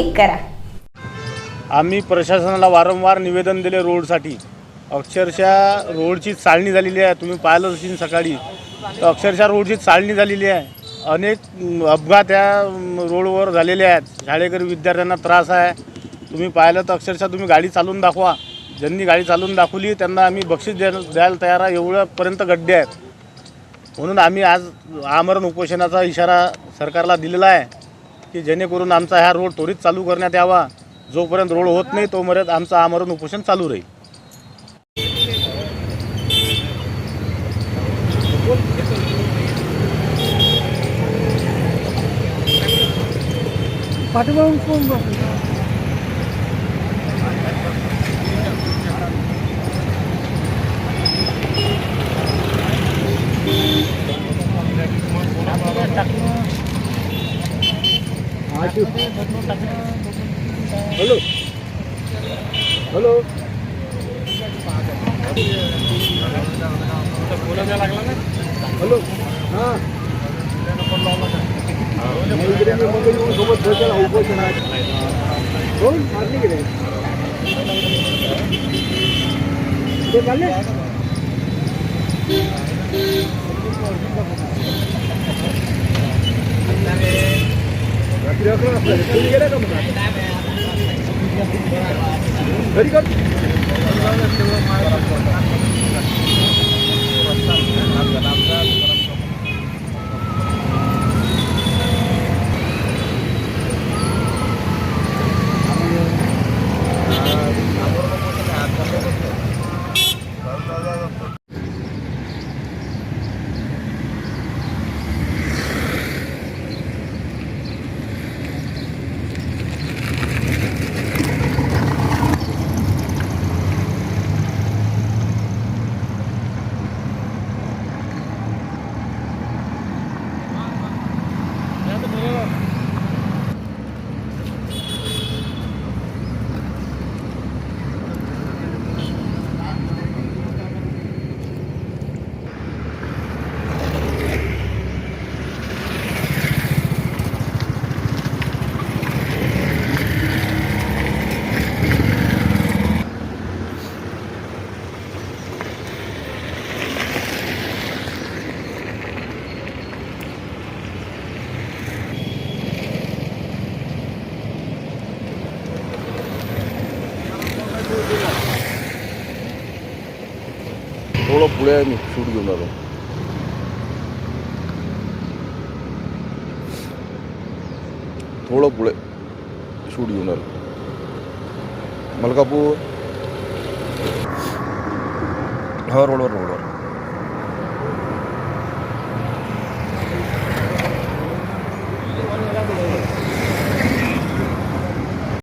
Click करा. आम्ही प्रशासनाला वारंवार निवेदन दिले रोडसाठी. अक्षरशः रोडची चालणी झालेली आहे. तुम्ही पाहिलं असेल सकाळी. तर अक्षरशः रोडची चालणी झालेली आहे. अनेक अपघात या रोडवर झालेले आहेत. शाळेकरी विद्यार्थ्यांना त्रास आहे. तुम्ही पाहिलं तर अक्षरशः तुम्ही गाडी चालवून दाखवा. ज्यांनी गाडी चालवून दाखवली त्यांना आम्ही बक्षीस द्या द्यायला तयार आहे. एवढ्यापर्यंत गड्डे आहेत. म्हणून आम्ही आज आमरण उपोषणाचा इशारा सरकारला दिलेला आहे. की जेणेकरून आमचा हा रोड त्वरित चालू करण्यात यावा. जोपर्यंत रोड होत नाही तोपर्यंत आमचं आमरण उपोषण चालू राहील. पाठीमागून कोण बघ हॅलो हॅलो हॅलो हां इकडे मी मग येऊन सोबत बसायला उपोषण आहे. हो मारली गेले ते चालले रात्री अकरा Very good very good थोडं पुढे आहे मी शूट घेऊन आलो थोडं पुढे शूट घेऊन आलो मलकापूर हा रोडवर रोडवर